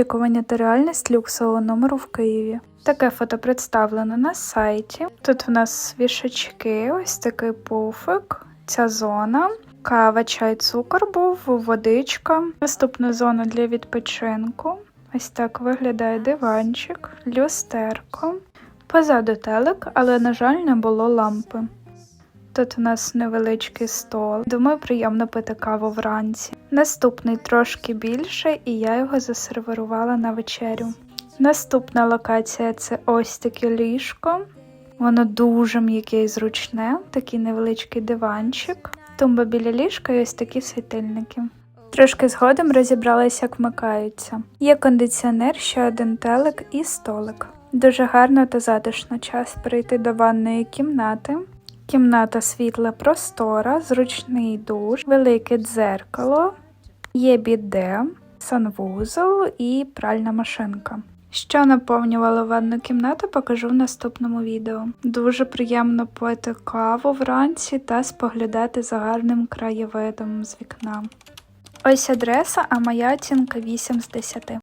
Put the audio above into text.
очікування та реальність люксового номеру в Києві. Таке фото представлено на сайті. Тут в нас вішачки, ось такий пуфик, ця зона. Кава, чай, цукор був, водичка. Наступна зона для відпочинку. Ось так виглядає диванчик, люстерко. Позаду телек, але, на жаль, не було лампи. Тут у нас невеличкий стол. Думаю, приємно пити каву вранці. Наступний трошки більше, і я його засервірувала на вечерю. Наступна локація це ось таке ліжко. Воно дуже м'яке і зручне, такий невеличкий диванчик. Тумба біля ліжка і ось такі світильники. Трошки згодом розібралася, як вмикаються. Є кондиціонер, ще один телек і столик. Дуже гарно та затишно час перейти до ванної кімнати. Кімната світла простора, зручний душ, велике дзеркало, є біде, санвузол і пральна машинка. Що наповнювало ванну кімнату, покажу в наступному відео. Дуже приємно пити каву вранці та споглядати за гарним краєвидом з вікна. Ось адреса, а моя оцінка 8 з 10.